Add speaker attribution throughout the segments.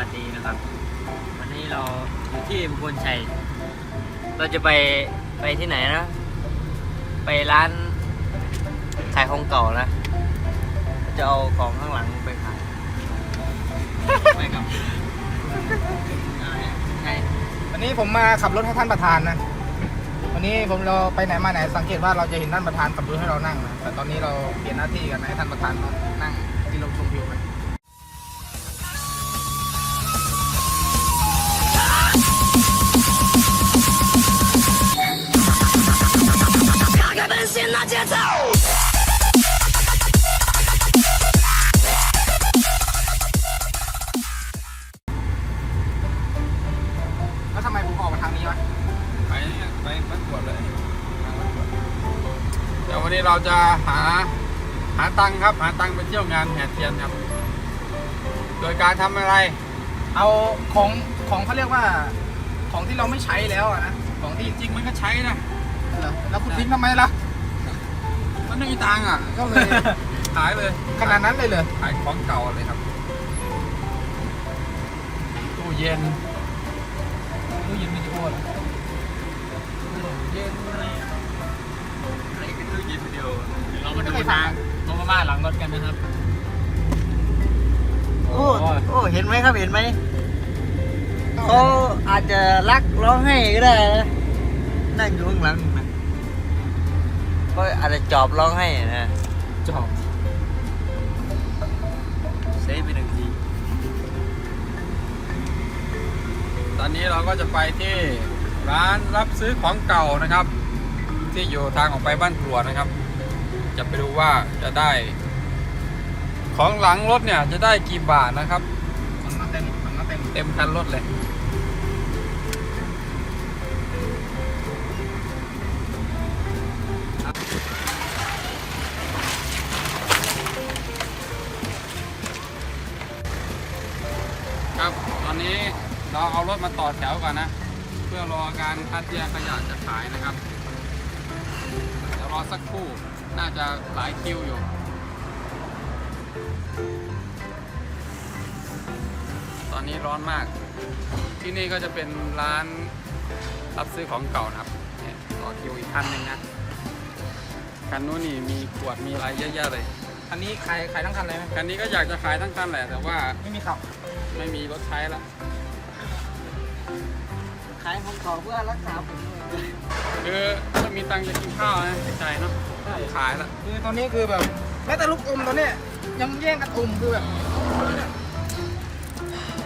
Speaker 1: วัสดีนะครับ วันนี้เราอยู่ที่มงคลชัย เราจะไปไปที่ไหนนะ ไปร้านขายของเก่านะ จะเอาของข้างหลังไปขายไปกับอะไรอะใช่
Speaker 2: วันนี้ผมมาขับรถให้ท่านประธานนะ วันนี้ผมเราไปไหนมาไหนสังเกตว่าเราจะเห็นท่านประธานขับรถให้เรานั่งนะแต่ตอนนี้เราเปลี่ยนหน้าที่กันให้ท่านประธานนั่ง
Speaker 3: ค์ครับ หาตังค์ไปเที่ยวงานแห่เทียนครับ โดยการทำอะไร
Speaker 2: เอาของของเขาเรียกว่า ของที่เราไม่ใช้แล้วอะนะของที่
Speaker 3: จริงๆมันก็ใช้นะ
Speaker 2: เหรอแล้วคุณทิ้งทำไมล่ะ
Speaker 3: มันไม่มีตังค์อะ ก็เลย ขายเลย
Speaker 2: ขนาดนั้นเลยเหรอ
Speaker 3: ขายของเก่าเลยครับ ตู้เย็น
Speaker 2: ตู้เย็นวิดีโอเหรอ
Speaker 3: เย็นอะไรอะ
Speaker 1: อะไรคือตู้เย็นวิดีโอเดี๋ยวเรามาดูทาง ลงมาบ้านหลังรถกันนะครับ โอ้โอ้เห็นไหมครับเห็นไหมเขาอาจจะรักร้องไห้ก็ได้นะนั่งอยู่ข้างหลังนะเขาอาจจะจอบร้องไห้นะ
Speaker 2: จอบ
Speaker 1: เซฟไปหนึ่งที
Speaker 3: ตอนนี้เราก็จะไปที่ร้านรับซื้อของเก่านะครับ ที่อยู่ทางออกไปบ้านกรวดนะครับ จะไปดูว่าจะได้ ของหลังรถเนี่ยจะได้กี่บาทนะครับ
Speaker 2: มันมาเต็มมันมาเต็ม
Speaker 3: เต็มคันรถเลยครับตอนนี้เราเอารถมาต่อแถวก่อนนะ เพื่อรอการคัดแยกขยะจะขายนะครับเดี๋ยวรอสักครู่ น่าจะหลายคิวอยู่ ตอนนี้ร้อนมาก ที่นี่ก็จะเป็นร้านรับซื้อของเก่านะครับเนี่ยต่อคิวอีกคันหนึ่งนะคันนู้นนี่มีขวดมีอะไรเยอะแยะเลย
Speaker 2: อันนี้ขายขายทั้งคันเลยไหม
Speaker 3: คันนี้ก็อยากจะขายทั้งคันแหละแต่ว่า
Speaker 2: ไม่มีขับ
Speaker 3: ไม่มีรถใช้ละ
Speaker 1: ขายของเขาเพื่อรักษาผม
Speaker 3: คือถ้ามีตังค์จะกินข้าวนะใจเนาะขายละ
Speaker 2: คือตอนนี้คือแบบแม้แต่ลูกอมตอนเนี้ยยังแย่งกันอมคือแบบ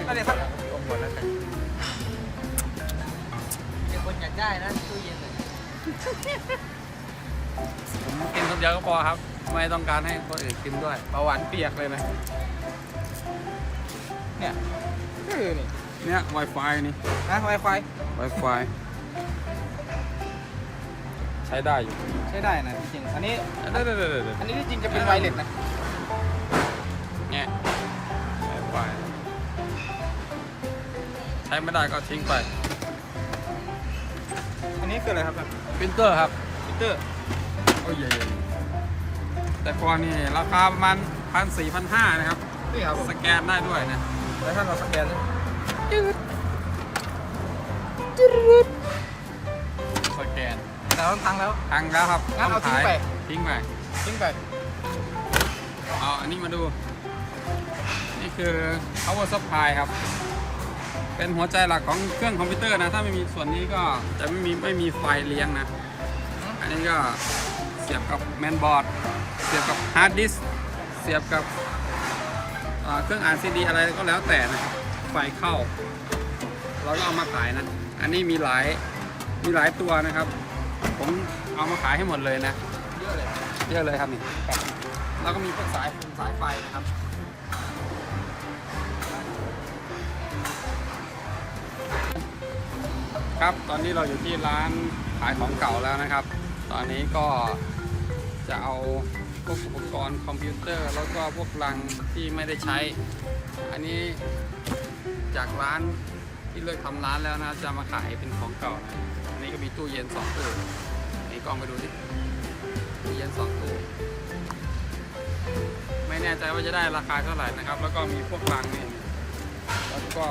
Speaker 2: อะไรครับ
Speaker 1: ผมหมดแล้วกันมีคนอยากได้นะตู้เย็นเลย
Speaker 3: ผมกินคนเดียวก็พอครับ ไม่ต้องการให้คนอื่นกินด้วยเบาหวานเปียกเลยนะ
Speaker 2: เนี่ยคือนี่
Speaker 3: เนี่ย Wi-Fi นี่
Speaker 2: นะไวไฟ
Speaker 3: Wi-Fi ใช้ได้อยู่
Speaker 2: ใช้ได้นะจริงๆอันนี้
Speaker 3: เดี๋ยวเดี๋ยวเดี๋ยวเดี๋ยว
Speaker 2: อันนี้ที่จริงจะเป็นไวเลสนะ
Speaker 3: เนี่ย Wi-Fi ใช้ไม่ได้ก็ทิ้งไป
Speaker 2: อันนี้คืออะไรครับ
Speaker 3: ปรินเตอร์ครับ
Speaker 2: มิเตอร์
Speaker 3: โอ้ยใหญ่ๆแต่ก่อนนี่ราคาประมาณพันสี่พันห้านะครับ
Speaker 2: นี่ครับ
Speaker 3: สแกนได้ด้วยนะ
Speaker 2: แล้วท่านเราสแกน เลย
Speaker 3: สแกน
Speaker 2: แต่ต้องตังค์แล้ว
Speaker 3: ทังแล้วครับ
Speaker 2: งั้นเอา
Speaker 3: ต้
Speaker 2: ทิ้งไป
Speaker 3: ทิ้งไป
Speaker 2: ทิ้งไป
Speaker 3: เอาอันนี้มาดู นี่คือ power supply ครับ เป็นหัวใจหลักของเครื่องคอมพิวเตอร์นะ ถ้าไม่มีส่วนนี้ก็จะไม่มีไม่มีไฟเลี้ยงนะ อันนี้ก็เสียบกับแมนบอร์ด เสียบกับฮาร์ดดิสก์เสียบกับเอ่อเครื่องอ่านซีดีอะไรก็แล้วแต่นะครับ ไฟเข้า เราก็เอามาขายนะ อันนี้มีหลายมีหลายตัวนะครับ ผมเอามาขายให้หมดเลยนะ
Speaker 2: เยอะเลย
Speaker 3: เยอะเลยครับนี่แล้วก็มีพวกสายสายไฟนะครับครับตอนนี้เราอยู่ที่ร้านขายของเก่าแล้วนะครับ ตอนนี้ก็จะเอาพวกอุปกรณ์คอมพิวเตอร์ แล้วก็พวกลังที่ไม่ได้ใช้ อันนี้ จากร้านที่เลิกทำร้านแล้วนะจะมาขายเป็นของเก่านะอันนี้ก็มีตู้เย็นสองตู้นี่กล้องไปดูสิตู้เย็นสองตู้ไม่แน่ใจว่าจะได้ราคาเท่าไหร่นะครับ แล้วก็มีพวกลังนี่แล้วก็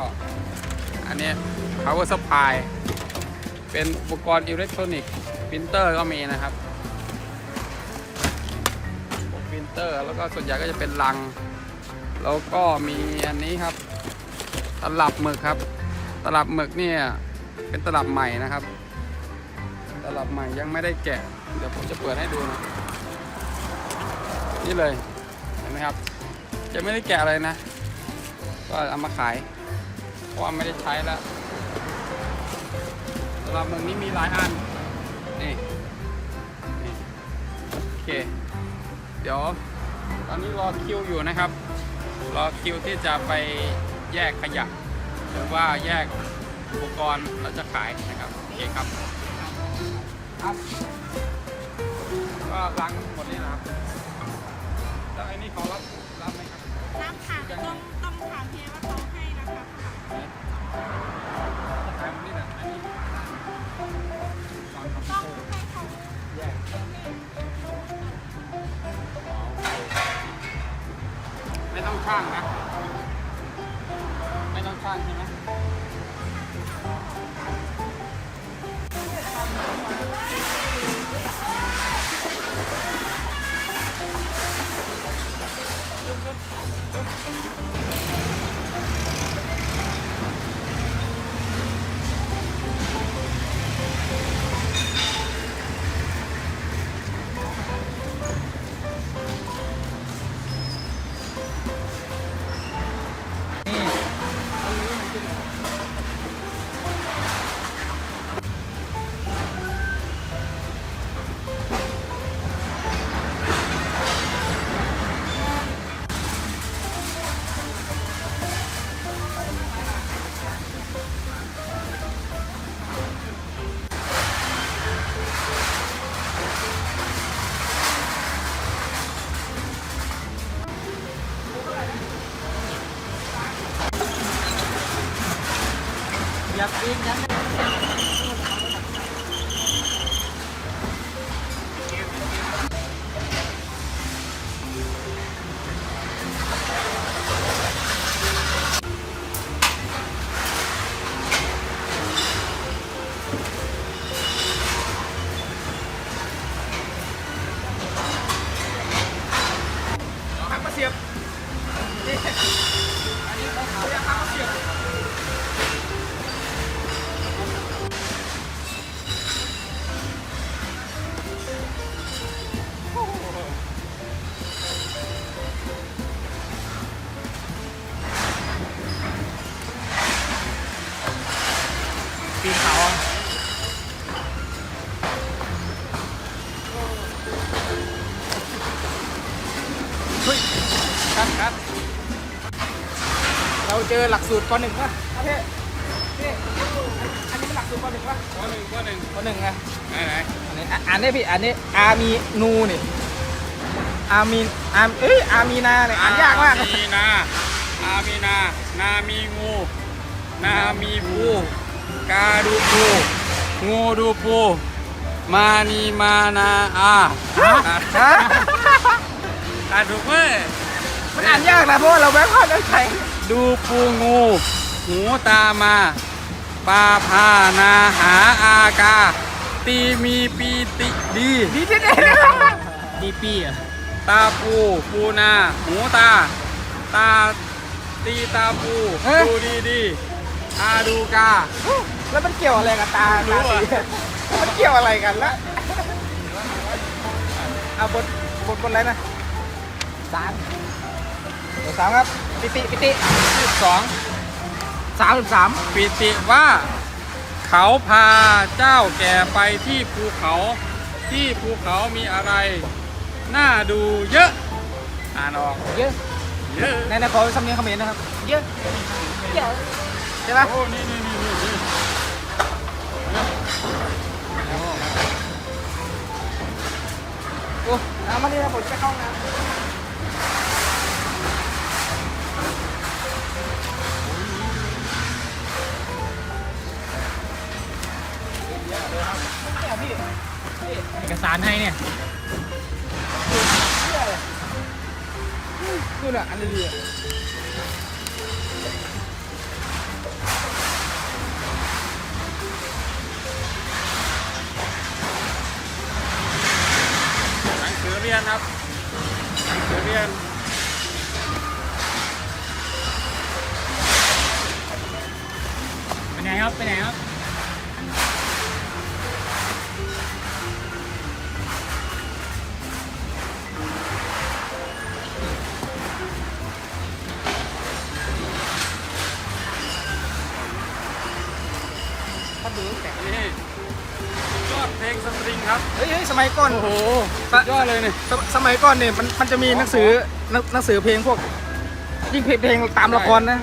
Speaker 3: อันนี้ power supply เป็นอุปกรณ์อิเล็กทรอนิกส์ปรินเตอร์ก็มีนะครับพวกปรินเตอร์แล้วก็ส่วนใหญ่ก็จะเป็นลัง แล้วก็มีอันนี้ครับ ตลับหมึกครับ ตลับหมึกเนี่ยเป็นตลับใหม่นะครับ ตลับใหม่ยังไม่ได้แกะ เดี๋ยวผมจะเปิดให้ดูนะ นี่เลยเห็นไหมครับ จะไม่ได้แกะอะไรนะ ก็เอามาขาย เพราะว่าไม่ได้ใช้แล้วตลับหมึกนี้มีหลายอันนี่นี่โอเค เดี๋ยวตอนนี้รอคิวอยู่นะครับ รอคิวที่จะไป แยกขยะ หรือว่าแยกอุปกรณ์เราจะขายนะครับโอเคครับครับก็ล้างหมดนี่นะครับแล้วไอ้นี่เขารับรับไหมครับ
Speaker 4: รับค่ะต้องต้องถามเพียว่าเขาให้นะคะ
Speaker 3: ขายหมดนี่แหละอันนี้ตอนทำ
Speaker 4: ต้อง
Speaker 3: โซ่
Speaker 4: ให้เขา
Speaker 3: แยกไม่ต้องช่างนะไม่ต้ องช่างใช่ไหม
Speaker 1: อยากกินยัง
Speaker 2: หักมาเสียบนี่อั หลักสูตรปหนึ่งป่ะครับพี่พี่อันนี้เป็นหลักสูตรปหนึ่งป่ะ
Speaker 3: ข้อหนึ่งข้อหนึ่ง
Speaker 2: ปหนึ่งไง
Speaker 3: ไหนไหน
Speaker 2: อันนี้อะอันนี้พี่อันนี้อามีนูนี่อามีอาเอ้ยอามีนาเนี่ยอ่านยากมาก
Speaker 3: อามีนาอามีนา นามีงู นามีปูกาดูปูงูดูปูมานีมานาอา
Speaker 2: ฮะฮะ
Speaker 3: อ่านถูกไหม
Speaker 2: มันอ่านยากนะเพราะว่าเราแบงค์ภาพได้ใช้
Speaker 3: ดูปูงู หูตามาปลาพานาหาอากา ตีมีปีติดี
Speaker 2: ดีที่เด็ด
Speaker 1: ดีปี้อะ
Speaker 3: ตาปูปูนา หูตา ตาตีตาปูดูดีดีอาดูกา
Speaker 2: แล้วมันเกี่ยวอะไรกับตา
Speaker 3: รู้
Speaker 2: ตา
Speaker 3: อะ
Speaker 2: สีมันเกี่ยวอะไรกันละเอาบทบทบทอะไรนะสาม บทสามครับปิติปิติ
Speaker 3: สิบสอง
Speaker 2: สามสิบสาม
Speaker 3: ปิติว่า เขาพาเจ้าแก่ไปที่ภูเขาที่ภูเขามีอะไร น่าดูเยอะ อ่านออก
Speaker 2: เยอะ
Speaker 3: เยอะ
Speaker 2: ในนครสำเนียงเขมรนะครับ เยอะเยอะใช่ปะ
Speaker 3: โอ้นี่นี่นี่นี่นี่
Speaker 2: โอ้เอามานี่นะผมจะเข้าห้องน้ำ เอ
Speaker 1: กสารให้เนี่ย
Speaker 2: นู่อะอันนี้ดีหนังสือเรียน
Speaker 1: ครับนังเรียนไปไหนครับเป็
Speaker 3: นไหนครับ ยอดเพลงสตริงครับ
Speaker 5: เฮ้ยเฮ้ยสมัยก่อน
Speaker 3: โอ้โหสุดยอดเลยเนี่ย
Speaker 5: สสมัยก่อนเนี่ยมันมันจะมีหนังสือหนังหนังสือเพลงพวก ยิ่งเพลงเพลงตามละครนะ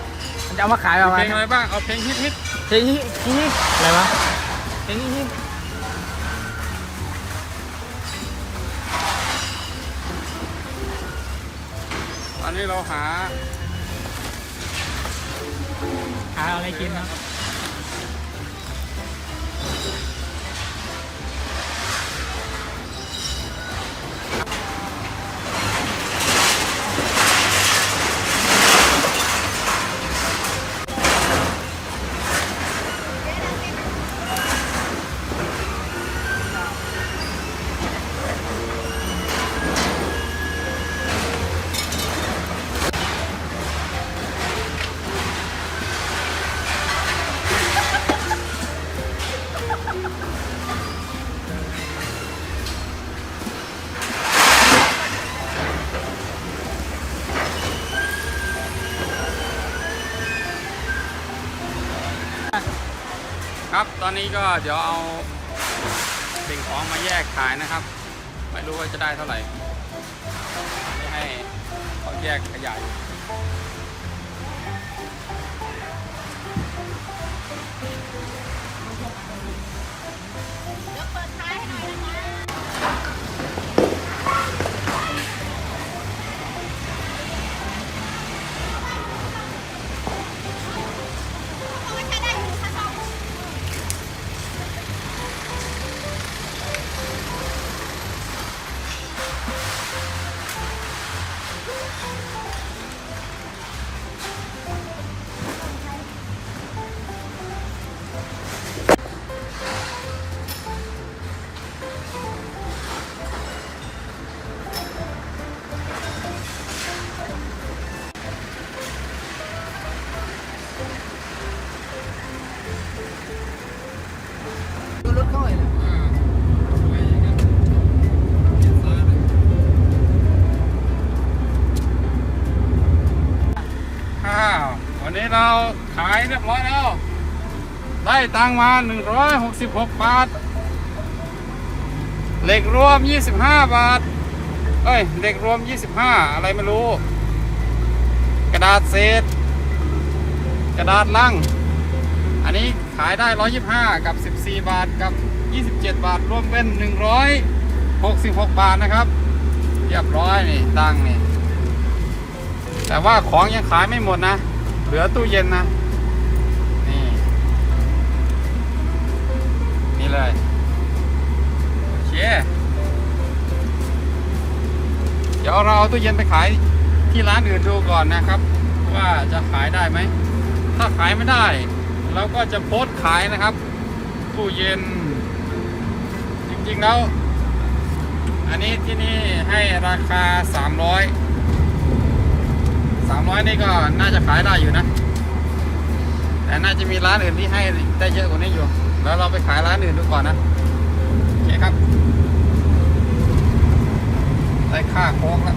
Speaker 5: มันจะเอามาขายประมา
Speaker 3: เพ
Speaker 5: ณ
Speaker 3: ลงอะไรบ้าง เอาเพลงฮิตฮิต
Speaker 5: เพลงนี้นี้อะไรวะเพลงนี้นี้
Speaker 3: ๆตอนนี้เราหา
Speaker 1: หาอะไรกินครับ
Speaker 3: ครับตอนนี้ก็เดี๋ยวเอาสิ่งของมาแยกขายนะครับ ไม่รู้ว่าจะได้เท่าไหร่ไม่ให้เขาแยกขยาย ตังมา 166 บาท เหล็กรวม 25 บาท เอ้ย เหล็กรวม 25 อะไรไม่รู้ กระดาษเศษ กระดาษลัง อันนี้ขายได้ 125 กับ 14 บาท กับ 27 บาท รวมเป็น 166 บาทนะครับ เรียบร้อยนี่ตังนี่ แต่ว่าของยังขายไม่หมดนะ เหลือตู้เย็นนะ นี่ นี่เลยโอเคเดี๋ยวเราเอาตู้เย็นไปขายที่ร้านอื่นดูก่อนนะครับ ว่าจะขายได้ไหม ถ้าขายไม่ได้ เราก็จะโพสต์ขายนะครับ ตู้เย็น จริงๆแล้ว อันนี้ที่นี่ให้ราคา 300สามร้อยนี่ก็น่าจะขายได้อยู่นะ แต่น่าจะมีร้านอื่นที่ให้ได้เยอะกว่านี้อยู่ แล้วเราไปขายร้านอื่นดูก่อนนะโอเคครับ ได้ค่าโค้งแล้ว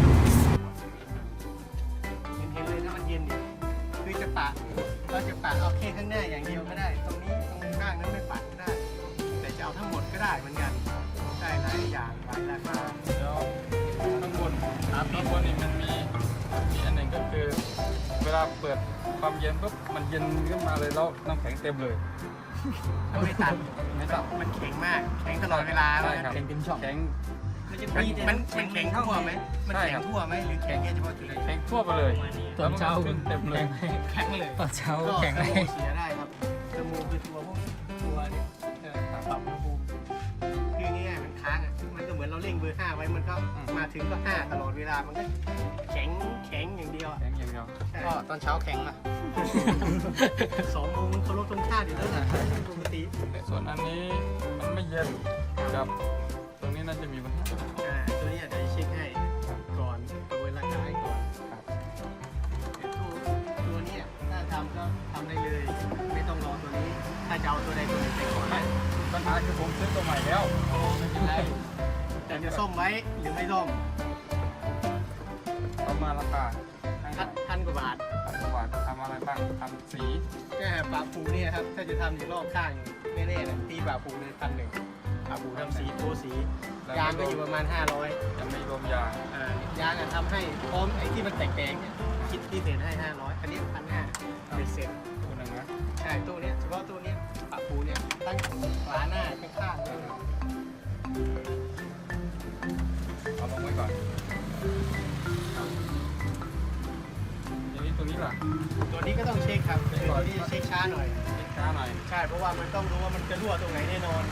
Speaker 5: เห็นเลยถ้ามันเย็นดิคือจะปะเราจะปะเอาแค่ข้างหน้าอย่างเดียวก็ได้ ตรงนี้ตรงข้างนั้นไม่ปะก็ได้ แต่จะเอาทั้งหมดก็ได้เหมือนกันได้หลายอย่างหลายราคา
Speaker 3: เดี๋ยวข้างบนครับข้างบนนี่มันมีมีอันหนึ่งก็คือ เวลาเปิดความเย็นปุ๊บมันเย็นขึ้นมาเลยแล้วน้ำแข็งเต็มเลย
Speaker 5: ถ้าไม่ตัด
Speaker 3: ไม่ต้อง
Speaker 5: มันแข็งมาก แข็งตลอดเวลา
Speaker 3: ใช่ครับ
Speaker 5: แข็งเต็มช่อง
Speaker 3: แข็ง
Speaker 5: มันมันมันแข็งทั่วไหมมัน
Speaker 3: ใช่
Speaker 5: แข็
Speaker 3: ครั
Speaker 5: ง
Speaker 3: บ
Speaker 5: ทั่วไหมหรือแข็งแค่เฉพาะจุดไหน
Speaker 3: แข็งทั่วไปเลย
Speaker 1: ตอนเช้า
Speaker 3: แล้วมันก็ขึ้นเต็มเลย
Speaker 5: แข็งเลย
Speaker 1: ตอนเช้า
Speaker 5: ก็
Speaker 1: แข็ง
Speaker 5: ส
Speaker 1: เล
Speaker 5: มู
Speaker 1: ย
Speaker 5: เสียได้ครับสมูคือตัวพวกตัวเนี่ เหมือนเราเร่งเบอร์ห้าไว้มันก็
Speaker 3: อืม
Speaker 5: มาถึงก็ห้าตลอดเวลามันก็แข็งแข็งอย่างเดียวอะ
Speaker 3: แข็งอย่างเดียว
Speaker 5: ก็ตอนเช้าแข็งอะสองโมงมันเคารพธงชาติอยู่แล้วนะปกติ
Speaker 3: ส่วนอันนี้มันไม่เย็นกับ ตรงนี้น่าจะมีปัญหา
Speaker 5: อ่าตัวนี้อาจจะเช็คให้ก่อนประเมินราคาให้ก่อน
Speaker 3: ครับ
Speaker 5: แต่ตัวตัวเนี้ยถ้าทำก็ทำได้เลย ไม่ต้องรอตัวนี้ ถ้าถ้าจะเอาตัวใดตัวหนึ่งไปก่อน
Speaker 3: ไม่ปัญหาคือผมซื้อตัวใหม่แล้วไม่เป็นไร
Speaker 5: แต่จะส้มไว้หรือไม่ส้ม
Speaker 3: ประมาณราคาให้
Speaker 5: พันพันกว่าบาท
Speaker 3: พันกว่าบาททำอะไรบ้างทำสี
Speaker 5: แค่ปากผูเนี่ยครับถ้าจะทำอยู่รอบข้างแน่ๆนะตีปากผูเลยพันหนึ่งปากผูทำสีโพสียางก็อยู่ประมาณ 500
Speaker 3: ยังไม่รวมยาง
Speaker 5: อ่ายางอะทำให้พร้อมไอ้ที่มันแตกๆเนี่ยคิดที่เศษให้ 500 อันนี้พันห้าเป็นเศษ
Speaker 3: ตัวหนึ่งนะ
Speaker 5: ใช่ตู้เนี้ยเฉพาะตู้เนี้ยปากผูเนี่ยตั้งฝาหน้าข้างๆเนี่ย
Speaker 3: เอาลงไว้ ก่อนอย่างนี้ตัวนี้ล่ะ
Speaker 5: ตัวนี้ก็ต้องเช็คครับตัวนี้เช็คช้าหน่อย
Speaker 3: เช็คช้าหน่อย
Speaker 5: ใช่ เพราะว่ามันต้องรู้ว่ามันจะรั่วตรงไหนแน่นอน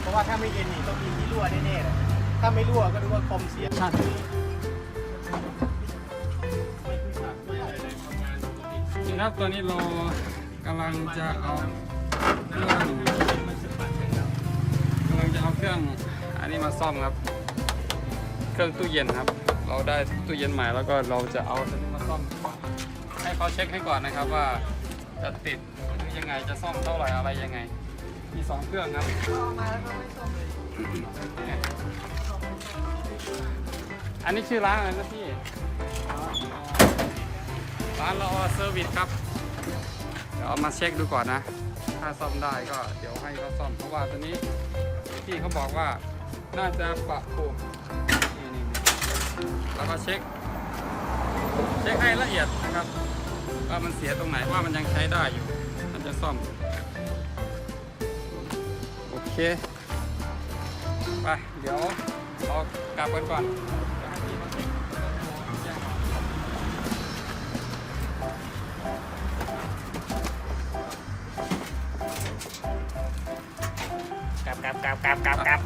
Speaker 5: เพราะว่าถ้าไม่เย็นนี่ต้องมีที่รั่วแน่ๆเลยถ้าไม่รั่วก็ดูว่าคอมเสียชัด
Speaker 3: จริงครับตัวนี้เรากำลังจะเอาเครื่องกำลังจะเอาเครื่องอันนี้มาซ่อมครับเค รื่องตู้เย็นครับ เราได้ตู้เย็นใหม่แล้วก็เราจะเอาตัวนี้มาซ่อมก่อนให้เขาเช็คให้ก่อนนะครับว่าจะติดหรือยังไงจะซ่อมเท่าไหร่อะไรยังไง มีสองเครื่องครับอันนี้ชื่อร้านอะไรนะพี่ร้านเราเซอร์วิสครับเดี๋ยวเอามาเช็คดูก่อนนะ ถ้าซ่อมได้ก็เดี๋ยวให้เขาซ่อมเพราะว่าตัวนี้พี่เขาบอกว่าน่าจะปะปรุง แล้วก็เช็ค เช็คให้ละเอียดนะครับ ว่ามันเสียตรงไหนว่ามันยังใช้ได้อยู่ มันจะซ่อม โอเค ไป เดี๋ยวเรากลับกันก่อน
Speaker 1: ขับกลับกลับกลับกลับกลับ